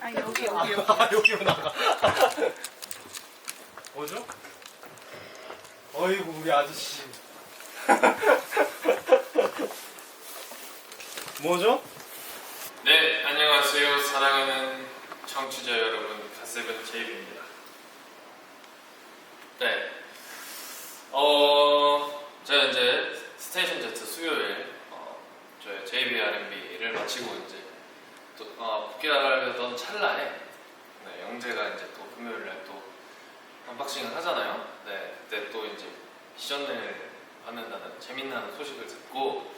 아 여기 여기 여기. 아 여기로 나가 뭐죠? 어이구 우리 아저씨 뭐죠? 네, 안녕하세요. 사랑하는 청취자 여러분, 갓세븐 제이비입니다. 네. 어, 제가 이제 스테이션 Z 수요일, 어, 저의 JB R&B를 마치고 이제 또, 어, 복귀하려던 찰나에, 네, 영재가 이제 또 금요일 날 또 언박싱을 하잖아요. 네, 그때 또 이제 미션을 받는다는 재밌는 소식을 듣고,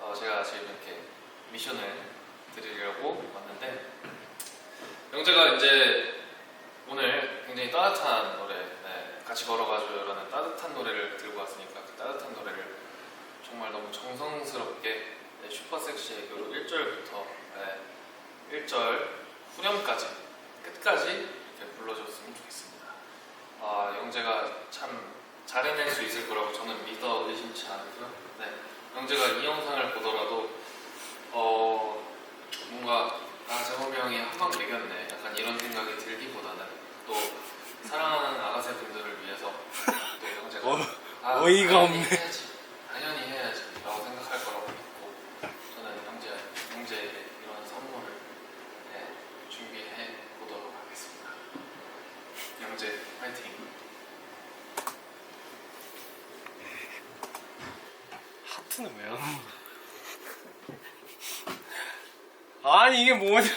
어, 제가 지금 이렇게 미션을 드리려고 왔는데 영재가 이제 오늘 굉장히 따뜻한 노래 네, 같이 걸어가줘요라는 따뜻한 노래를 들고 왔으니까 그 따뜻한 노래를 정말 너무 정성스럽게 네, 슈퍼섹시 애교로 1절부터 네, 1절 후렴까지 끝까지 이렇게 불러줬으면 좋겠습니다. 아 영재가 참 잘해낼 수 있을 거라고 저는 믿어 의심치 않고요. 네, 영재가 이 영상을 보더라도 어 뭔가 아 재범이 형이 한방 매겼네. 약간 이런 생각이 들기보다는 또 사랑하는 아가새 분들을 위해서 또 형제가 어, 아, 어이가 없네. 해야지 당연히 해야지 라고 생각할 거라고 믿고 저는 형제, 형제에게 이런 선물을 네, 준비해 보도록 하겠습니다 형제 파이팅 하트는 왜요? 아니 이게 뭐냐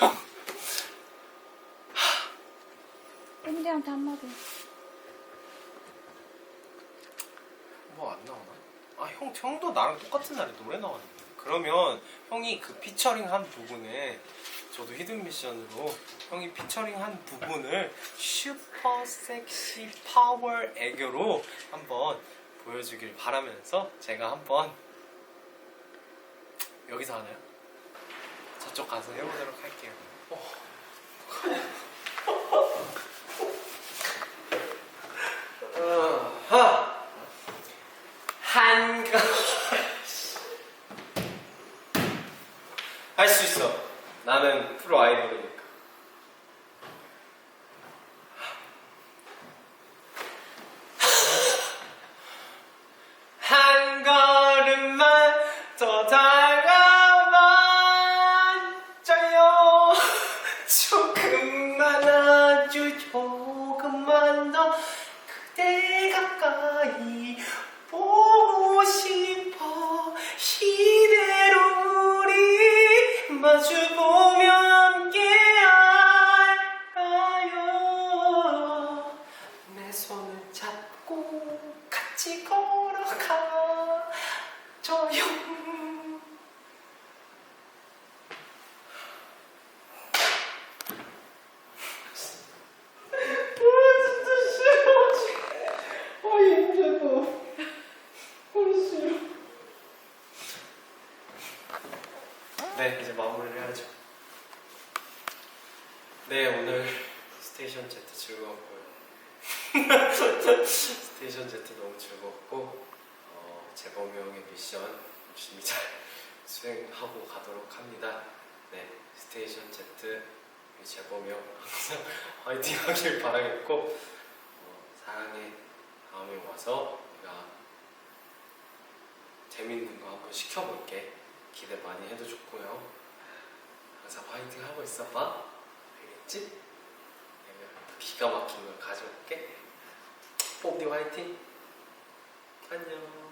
밴디한테 한마디. 뭐 안 나오나? 아 형, 형도 나랑 똑같은 날에 노래 나왔는데 그러면 형이 그 피처링 한 부분에 저도 히든 미션으로 형이 피처링 한 부분을 슈퍼 섹시 파워 애교로 한번 보여주길 바라면서 제가 한번 여기서 하나요? 저쪽 가서 해보도록 할게요 어. 한가 할 수 있어. 나는 프로 아이돌이니까. 아주 조금만 더 그대 가까이 보고 싶어. 이대로 우리 마주보며 함께 할까요? 내 손을 잡고 같이 걸어가 줘요 진짜 싫어 아 힘들어 네, 이제 마무리를 해야죠. 네, 오늘 스테이션 Z 즐거웠고요. 스테이션 Z 너무 즐거웠고, 어, 재범이 형의 미션 열심히 잘 수행하고 가도록 합니다. 네, 스테이션 Z 우리 재범이 형 항상 화이팅 하길 바라겠고, 어, 사랑해 다음에 와서 내가 재밌는 거 한번 시켜볼게. 기대 많이 해도 좋고요. 항상 화이팅 하고 있어봐. 알겠지? 내가 더 기가 막힌 걸 가져올게. 뽕디 화이팅. 안녕.